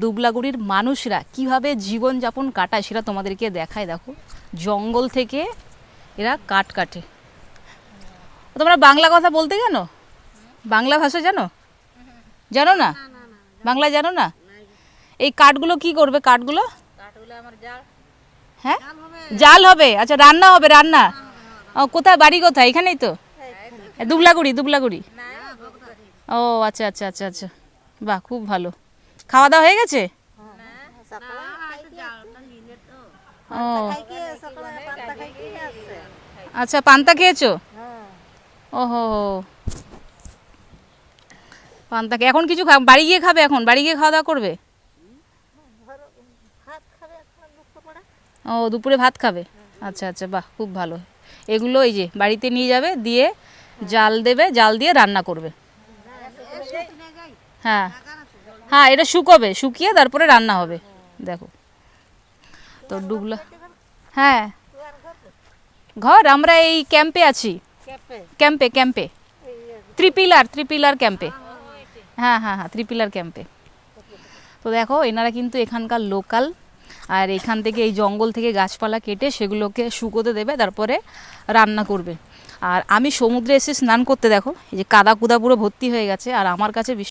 দুবলাগুড়ির মানুষরা কীভাবে জীবনযাপন কাটায় সেটা তোমাদেরকে দেখায়, দেখো। জঙ্গল থেকে এরা কাঠ কাটে। তোমরা বাংলা কথা বলতে জানো? বাংলা ভাষা জানো? জানো না? বাংলা জানো না? এই কাঠগুলো কি করবে কাঠগুলো? হ্যাঁ? জাল হবে। আচ্ছা রান্না হবে, রান্না। কোথায়? বাড়ি কোথায়? এখানেই তো? দুবলাগুড়ি দুবলাগুড়ি। ও আচ্ছা আচ্ছা আচ্ছা আচ্ছা। বাহ, খুব ভালো। খাওয়া দাওয়া হয়ে গেছে? ও। আচ্ছা পান্তা খেয়েছো? ওহো। পান্তা এখন কিছু বাড়ি গিয়ে খাবে এখন? বাড়ি গিয়ে খাওয়া দাওয়া করবে? ও দুপুরে ভাত খাবে? আচ্ছা আচ্ছা বাহ খুব ভালো। এগুলো এই যে বাড়িতে নিয়ে যাবে দিয়ে জাল দেবে জাল দিয়ে রান্না করবে। হ্যাঁ। হ্যাঁ এটা শুকোবে শুকিয়ে তারপরে রান্না হবে। দেখো। তো ডুবলা হ্যাঁ। ঘর আমরা এই ক্যাম্পে আছি। ক্যাম্পে? ক্যাম্পে ত্রিপিলার ত্রিপিলার ক্যাম্পে। হ্যাঁ হ্যাঁ হ্যাঁ ত্রিপিলার ক্যাম্পে। তো দেখো এনারা কিন্তু এখানকার লোকাল। আর এখান থেকে এই জঙ্গল থেকে গাছপালা কেটে সেগুলোকে শুকোতে দেবে তারপরে রান্না করবে। আর আমি সমুদ্রে এসে স্নান করতে দেখো এই যে কাদা কুদা পুরো ভর্তি হয়ে গেছে আর আমার কাছে